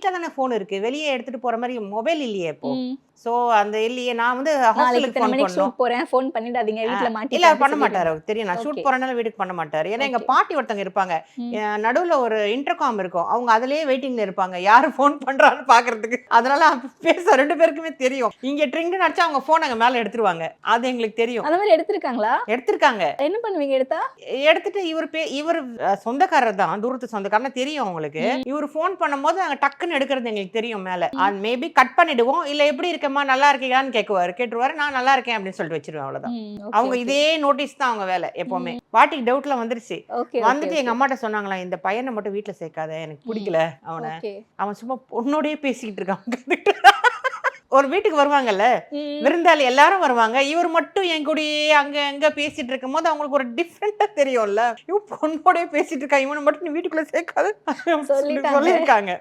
வீட்டில் தானே ஃபோன் இருக்கு. வெளியே எடுத்துட்டு போற மாதிரி மொபைல் இல்லையே இப்போ. ஸோ அந்த இல்லையே நான் வந்து ஹாஸ்டலுக்கு ஃபோன் ஷூட் போறேன். ஃபோன் பண்ணிடாதீங்க. வீட்ல மாட்டி இல்ல பண்ண மாட்டாரு அவருக்கு தெரியும். நான் ஷூட். போறனால வீட்டுக்கு பண்ண மாட்டாரு. ஏன்னா எங்க. பாட்டி ஒருத்தங்க இருப்பாங்க. நடுவுல ஒரு இன்டர்காம் இருக்கும். அவங்க அதுலயே வெயிட்டிங்ல இருப்பாங்க. யாரு ஃபோன் பண்றான்னு பாக்குறதுக்கு. அதனால பேச ரெண்டு பேருக்குமே தெரியும். இங்க ட்ரிங்க் அடிச்சா அவங்க போன் அங்க மேல எடுத்துருவாங்க. அது எங்களுக்கு தெரியும். அந்த மாதிரி எடுத்திருக்காங்களா? எடுத்திருக்காங்க. என்ன பண்ணுவீங்க எடுத்தா? எடுத்துட்டு இவர் பே இவர் சொந்தக்காரர் தான் தூரத்து சொந்தக்காரனா தெரியும் அவங்களுக்கு. இவர் ஃபோன் பண்ணும்போது நாங்க டக்குன்னு எடுக்கிறது எங்களுக்கு தெரியும் மேல. மேபி கட் பண்ணிடுவோம். இல்ல எப்படி இருக்கேம்மா? நல்லா இருக்கீங்களான்னு கேட்குவாரு கேட்டுருவாரு. நான் நல்லா இருக்கேன் அப்படின்னு சொல்லிட்டு வச்சிருவேன் okay, அவங்க. இதே நோட்டீஸ் தான் அவங்க வேலை எப்பவுமே. பாட்டிக்கு டவுட்ல வந்துருச்சு? வந்துட்டு எங்க அம்மாட்ட சொன்னாங்களா இந்த பையனை மட்டும் வீட்டுல சேர்க்காத எனக்கு பிடிக்கல அவனை. அவன் சும்மா பொண்ணோடயே பேசிக்கிட்டு இருக்கான். ஒரு வீட்டுக்கு வருவாங்கல்ல. விருந்தாளி எல்லாரும் வருவாங்க. இவர் மட்டும் என் கூடயே அங்க அங்க பேசிட்டு இருக்கும் போது அவங்களுக்கு ஒரு டிஃப்ரெண்டா தெரியும்ல. இவன் பொண்ணோடயே பேசிட்டு இருக்கா இவனை மட்டும் நீ வீட்டுக்குள்ள சேர்க்காத. சொல்லியிருக்காங்க.